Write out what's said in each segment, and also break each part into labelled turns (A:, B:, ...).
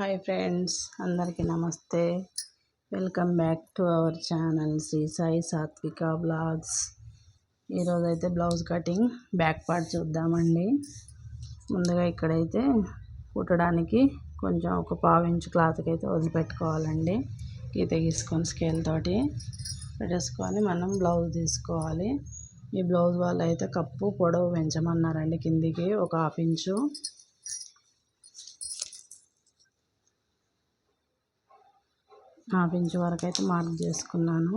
A: Hi friends అందరికీ నమస్తే. Welcome back to our channel Sri Sai Satvika blogs. ఈరోజు అయితే బ్లౌజ్ కటింగ్ బ్యాక్ పార్ట్ చూద్దామండి. ముందుగా ఇక్కడైతే కుట్టడానికి కొంచెం ఒక పావు ఇంచు క్లాత్కి అయితే వదిలిపెట్టుకోవాలండి. గీత గీసుకొని స్కేల్ తోటి పెట్టేసుకొని మనం బ్లౌజ్ తీసుకోవాలి. ఈ బ్లౌజ్ వాళ్ళు అయితే కప్పు పొడవు పెంచమన్నారండి కిందికి ఒక హాఫ్ ఇంచు. హాఫ్ ఇంచ్ వరకు అయితే మార్క్ చేసుకున్నాను.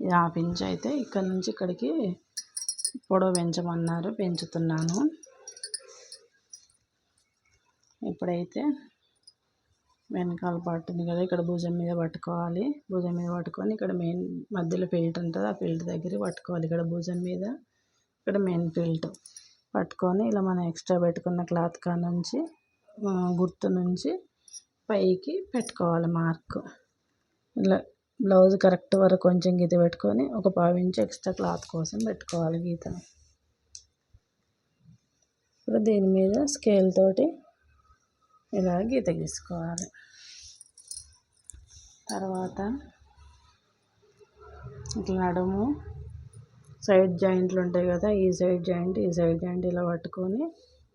A: ఇది హాఫ్ ఇంచ్ అయితే ఇక్కడ నుంచి ఇక్కడికి పొడవు పెంచమన్నారు పెంచుతున్నాను. ఇప్పుడైతే వెనకాల పట్టింది కదా ఇక్కడ భుజం మీద పట్టుకోవాలి. భుజం మీద పట్టుకొని ఇక్కడ మెయిన్ మధ్యలో ఫిల్ట్ ఉంటుంది ఆ ఫిల్ట్ దగ్గర పట్టుకోవాలి. ఇక్కడ భుజం మీద ఇక్కడ మెయిన్ ఫిల్ట్ పట్టుకొని ఇలా మనం ఎక్స్ట్రా పెట్టుకున్న క్లాత్ కా నుంచి గుర్తు నుంచి పైకి పెట్టుకోవాలి మార్క్. ఇలా బ్లౌజ్ కరెక్ట్ వరకు కొంచెం గీత పెట్టుకొని ఒక పావు ఎక్స్ట్రా క్లాత్ కోసం పెట్టుకోవాలి గీత. ఇప్పుడు దీని మీద స్కేల్ తోటి ఇలా గీత గీసుకోవాలి. తర్వాత ఇట్లా నడుము సైడ్ జాయింట్లు ఉంటాయి కదా ఈ సైడ్ జాయింట్ ఈ సైడ్ జాయింట్ ఇలా పట్టుకొని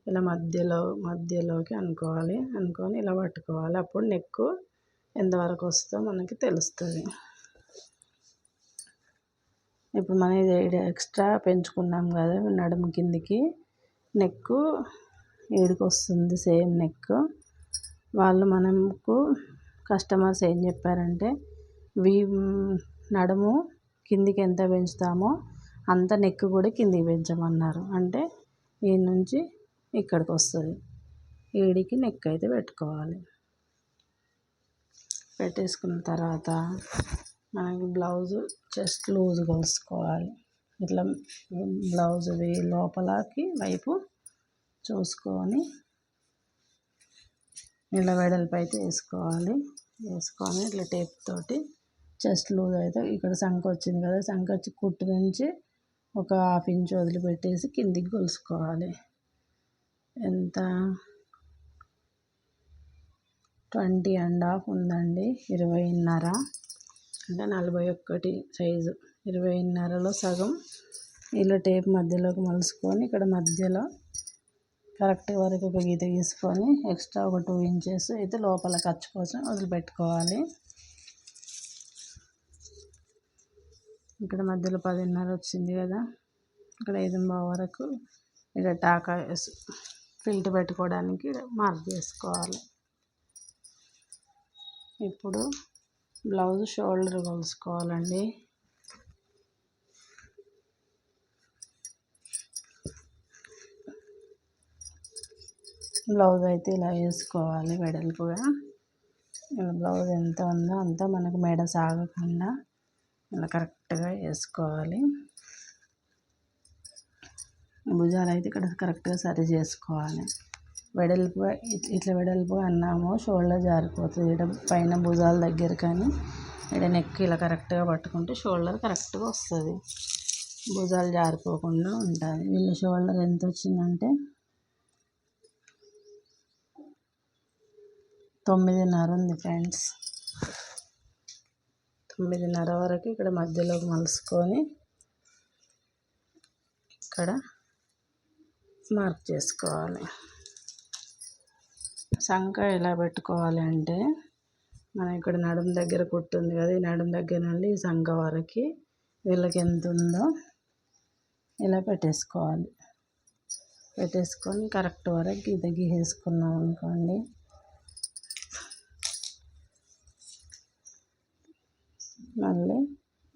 A: ఇలా మధ్యలో మధ్యలోకి అనుకోవాలి అనుకొని ఇలా పట్టుకోవాలి. అప్పుడు నెక్కు ఎంతవరకు వస్తుందో మనకి తెలుస్తుంది. ఇప్పుడు మనం ఇది ఎక్స్ట్రా పెంచుకున్నాం కదా నడుము కిందికి నెక్కు ఏడుకు వస్తుంది సేమ్ నెక్. వాళ్ళు మనకు కస్టమర్స్ ఏం చెప్పారంటే వీ నడుము కిందికి ఎంత పెంచుతామో అంత నెక్ కూడా కిందికి పెంచమన్నారు. అంటే ఈ నుంచి ఇక్కడికి వస్తుంది. ఈడికి నెక్ అయితే పెట్టుకోవాలి. పెట్టేసుకున్న తర్వాత మనకి బ్లౌజు చెస్ట్ లూజ్ కొలుసుకోవాలి. ఇట్లా బ్లౌజ్ లోపలకి వైపు చూసుకొని ఇలా వెడల్పు అయితే వేసుకోవాలి. వేసుకొని ఇట్లా టేప్ తోటి చెస్ట్ లూజ్ అయితే ఇక్కడ సంఖ వచ్చింది కదా సంఖ వచ్చి కుట్టు నుంచి ఒక హాఫ్ ఇంచ్ వదిలిపెట్టేసి కిందికి గొలుసుకోవాలి ఎంత? ట్వంటీ అండ్ హాఫ్ ఉందండి. ఇరవైన్నర. అంటే నలభై ఒక్కటి సైజు. ఇరవైన్నరలో సగం. ఇలా టేప్ మధ్యలోకి మలుసుకొని ఇక్కడ మధ్యలో కరెక్ట్ వరకు ఒక గీత గీసుకొని ఎక్స్ట్రా ఒక టూ ఇంచెస్ అయితే లోపల ఖర్చు కోసం వదిలిపెట్టుకోవాలి. ఇక్కడ మధ్యలో పదిన్నర వచ్చింది కదా. ఇక్కడ ఐదున్నర వరకు ఇక్కడ టాకా ఫిల్ట్ పెట్టుకోవడానికి మార్క్ చేసుకోవాలి. ఇప్పుడు బ్లౌజ్ షోల్డర్ కొలుసుకోవాలండి. బ్లౌజ్ అయితే ఇలా వేసుకోవాలి వెడల్పుగా. ఇలా బ్లౌజ్ ఎంత ఉందో అంత మనకు మెడ సాగకుండా ఇలా కరెక్ట్గా వేసుకోవాలి. భుజాలు అయితే ఇక్కడ కరెక్ట్గా సరి చేసుకోవాలి. వెడల్పుగా ఇట్లా వెడల్పుగా అన్నాము షోల్డర్ జారిపోతుంది. ఇక్కడ పైన భుజాల దగ్గర కానీ ఇక్కడ నెక్ ఇలా కరెక్ట్గా పట్టుకుంటే షోల్డర్ కరెక్ట్గా వస్తుంది. భుజాలు జారిపోకుండా ఉంటుంది. వీళ్ళ షోల్డర్ ఎంత వచ్చిందంటే తొమ్మిదిన్నర ఉంది ఫ్రెండ్స్. తొమ్మిదిన్నర వరకు ఇక్కడ మధ్యలో మలుసుకొని ఇక్కడ మార్క్ చేసుకోవాలి. సంఖ ఎలా పెట్టుకోవాలి అంటే మనం ఇక్కడ నడుము దగ్గర కుట్టుంది కదా ఈ నడుము దగ్గర నుండి ఈ సంఖ వరకు వీళ్ళకి ఎంత ఉందో ఇలా పెట్టేసుకోవాలి. పెట్టేసుకొని కరెక్ట్ వరకు గీత గీసేసుకున్నాం అనుకోండి. మళ్ళీ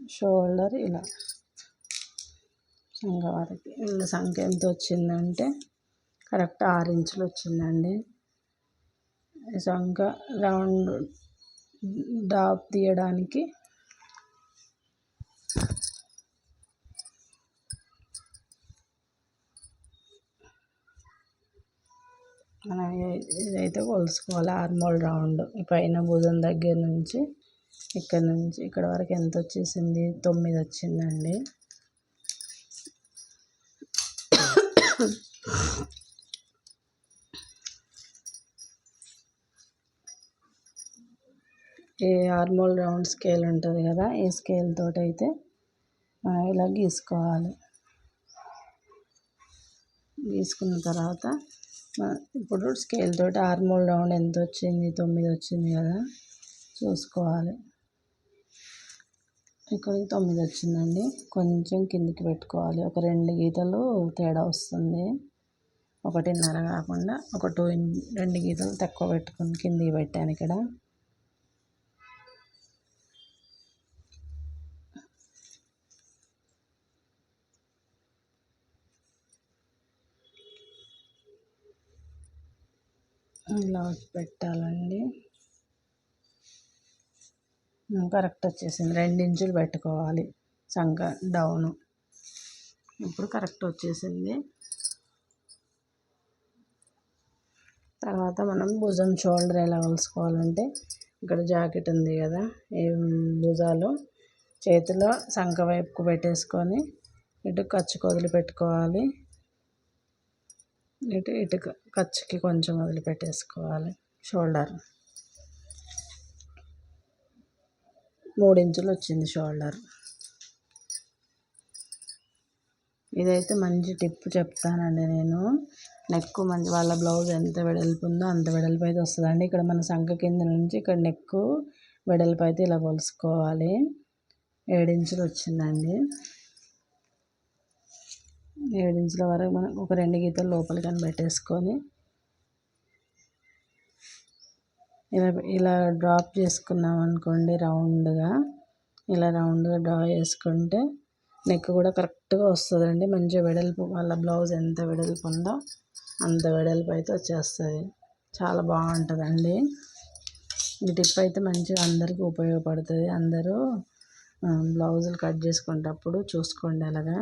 A: షోల్డర్ ఇలా. సంఖ వరకు ఇలా సంఖ్య ఎంత వచ్చిందంటే కరెక్ట్ ఆరు ఇంచులు వచ్చిందండి. సంఖ రౌండ్ డాప్ తీయడానికి మనం ఇదైతే కొలుసుకోవాలి ఆర్మోల్ రౌండ్ పైన భుజం దగ్గర నుంచి ఇక్కడ నుంచి ఇక్కడ వరకు ఎంత వచ్చేసింది? తొమ్మిది వచ్చిందండి. ఈ ఆర్మోల్ రౌండ్ స్కేల్ ఉంటుంది కదా ఈ స్కేల్ తోటైతే అయితే ఇలా గీసుకోవాలి. గీసుకున్న తర్వాత ఇప్పుడు స్కేల్ తోటి ఆర్మోల్ రౌండ్ ఎంత వచ్చింది? తొమ్మిది వచ్చింది కదా చూసుకోవాలి. ఇక్కడికి తొమ్మిది వచ్చిందండి. కొంచెం కిందికి పెట్టుకోవాలి. ఒక రెండు గీతలు తేడా వస్తుంది. ఒకటిన్నర కాకుండా ఒక టూ రెండు గీతలు తక్కువ పెట్టుకుని కిందికి పెట్టాను ఇక్కడ. ఇలా పెట్టాలండి. కరెక్ట్ వచ్చేసింది. రెండు ఇంచులు పెట్టుకోవాలి. సంక డౌను ఇప్పుడు కరెక్ట్ వచ్చేసింది. తర్వాత మనం భుజం షోల్డర్ ఎలా కొలుసుకోవాలంటే ఇక్కడ జాకెట్ ఉంది కదా ఈ భుజాలు చేతిలో సంఖ వైపుకు పెట్టేసుకొని ఇటు ఖర్చు వదిలి పెట్టుకోవాలి ఇటు ఇటు ఖర్చుకి కొంచెం వదిలిపెట్టేసుకోవాలి. షోల్డర్ మూడు ఇంచులు వచ్చింది షోల్డర్. ఇదైతే మంచి టిప్ చెప్తానండి నేను. నెక్ మంచి వాళ్ళ బ్లౌజ్ ఎంత వెడల్పు ఉందో అంత వెడల్పు అయితే వస్తుందండి. ఇక్కడ మన సంఖ కింద నుంచి ఇక్కడ నెక్ వెడల్పు అయితే ఇలా కొలుసుకోవాలి ఏడించులు వచ్చిందండి. ఏడించుల వరకు మనం ఒక రెండు గీతలు లోపలికి అని పెట్టేసుకొని ఇలా ఇలా డ్రాప్ చేసుకున్నాం అనుకోండి రౌండ్గా. ఇలా రౌండ్గా డ్రా చేసుకుంటే నెక్ కూడా కరెక్ట్గా వస్తుందండి. మంచిగా వెడల్పు వాళ్ళ బ్లౌజ్ ఎంత వెడల్పు ఉందో అంత వెడల్పు అయితే వచ్చేస్తుంది. చాలా బాగుంటుందండి. ఈ టిప్ అయితే మంచిగా అందరికీ ఉపయోగపడుతుంది. అందరూ బ్లౌజులు కట్ చేసుకునేటప్పుడు చూసుకోండి అలాగా.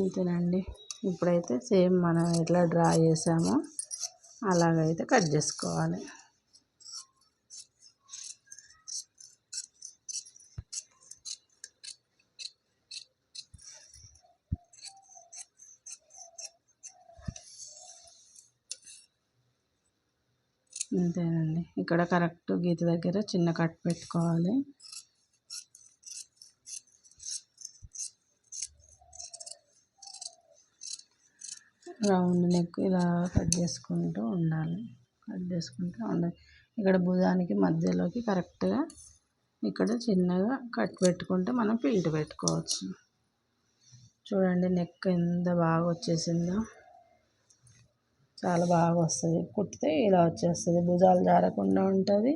A: అంతేనండి ఇప్పుడైతే సేమ్ మనం ఎట్లా డ్రా చేసామో అలాగైతే కట్ చేసుకోవాలి. అంతేనండి ఇక్కడ కరెక్ట్ గీత దగ్గర చిన్న కట్ పెట్టుకోవాలి. రౌండ్ నెక్ ఇలా కట్ చేసుకుంటూ ఉండాలి. కట్ చేసుకుంటూ ఉండాలి. ఇక్కడ భుజానికి మధ్యలోకి కరెక్ట్గా ఇక్కడ చిన్నగా కట్ పెట్టుకుంటే మనం పిల్ట్ పెట్టుకోవచ్చు. చూడండి నెక్ ఎంత బాగా వచ్చేసిందో. చాలా బాగా వస్తుంది. కుట్టితే ఇలా వచ్చేస్తుంది. భుజాలు జారకుండా ఉంటుంది.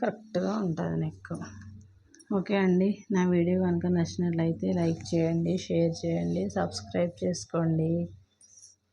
A: కరెక్ట్గా ఉంటుంది నెక్. ఓకే అండి. నా వీడియో కనుక నచ్చినట్లయితే లైక్ చేయండి షేర్ చేయండి సబ్స్క్రైబ్ చేసుకోండి.